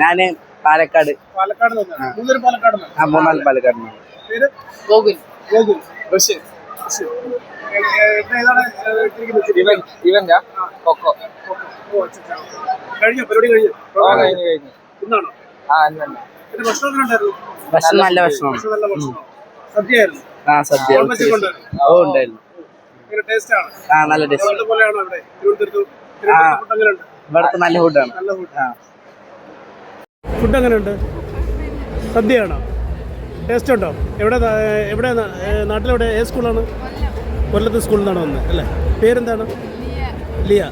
ഞാൻ പാലക്കാട്. പാലക്കാട് ആ. മൂന്നാൽ പാലക്കാട് ഗോകുൽ. ഗോകുൽ. ബഷീർ. ഇവന്റാ കൊക്കോ. കഴിഞ്ഞോ? പരിപാടി കഴിഞ്ഞോ? ആ കഴിഞ്ഞു കഴിഞ്ഞു. ഇന്നാണോ? ആ ഭക്ഷണം നല്ല ഭക്ഷണം. സദ്യയായിരുന്നു? ആ സദ്യ. ഓ ഉണ്ടായിരുന്നു. ആ നല്ല ടേസ്റ്റ്. അതുപോലെ ഇവിടുത്തെ നല്ല ഫുഡാണ് നല്ല ഫുഡ് ആ. ഫുഡ് എങ്ങനെയുണ്ട്? സദ്യയാണോ? ടേസ്റ്റ് ഉണ്ടോ? എവിടെ എവിടെ നാട്ടിലെവിടെ? ഏത് സ്കൂളാണ് കൊല്ലത്ത് സ്കൂളിൽ നിന്നാണ് വന്നത് അല്ലേ? പേരെന്താണ്? ലിയ.